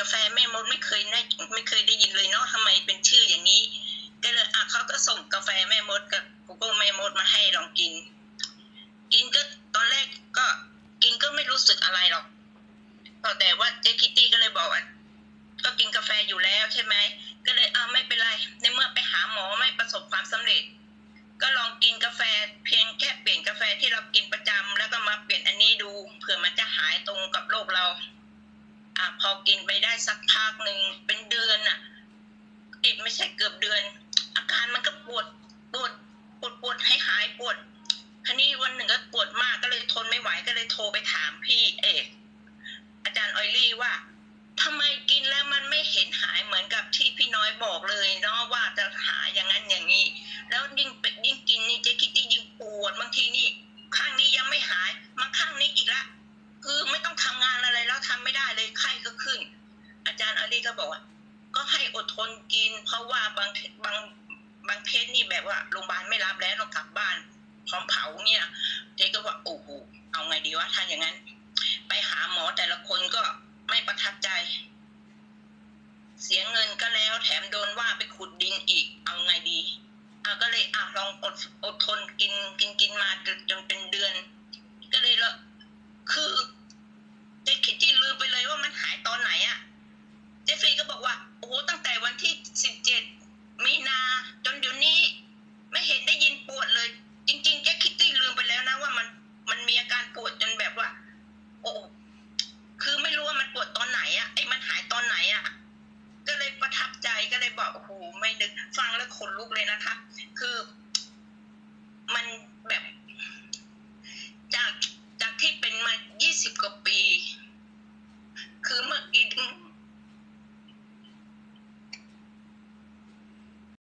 กาแฟแม่มดไม่เคยได้ไม่เคยได้ยินเลยเนาะทำไมเป็นชื่ออย่างนี้ ก็เลยอะเขาก็ส่งกาแฟแม่มดกับกูก็แม่มดมาให้ลองกิน กินก็ตอนแรกก็กินก็ไม่รู้สึกอะไรหรอกแต่ว่าเจ๊คิตตี้ก็เลยบอกว่าก็กินกาแฟอยู่แล้วใช่ไหมก็เลยอ่าไม่เป็นไร ในเมื่อไปหาหมอไม่ประสบความสำเร็จ ก็ลองกินกาแฟเพียงแค่เปลี่ยนกาแฟที่เรากินประจำแล้วก็มาเปลี่ยนอันนี้ดูเผื่อมันจะหายตรงกับโรคเรา อะพอ กินไปได้สักพักหนึ่งเป็นเดือนอะอีกไม่ใช่เกือบเดือน อาการมันก็ปวดปวดปวดปวดให้หายปวดคันี้วันหนึ่งก็ปวดมากก็เลยทนไม่ไหวก็เลยโทรไปถามพี่เอกอาจารย์ออยลี่ว่าทำไมกินแล้วมันไม่เห็นหายเหมือนกับที่พี่น้อยบอกเลยเนาะว่า ลี่ก็บอกว่า ก็ให้อดทนกิน เพราะว่าบางบางบางเคสนี่แบบว่าโรงพยาบาลไม่รับแล้วต้องกลับบ้าน พร้อมเผาเนี่ยเจ๊ก็ว่าโอ้โหเอาไงดีวะถ้าอย่างนั้น ไปหาหมอแต่ละคนก็ไม่ประทับใจ เสียเงินก็แล้วแถมโดนว่าไปขุดดินอีก เอาไงดีอะก็เลยอะลองอดอดทนกินกินกินมาจนเป็นเดือน ฟังแล้วขนลุกเลยนะคะ คือมัน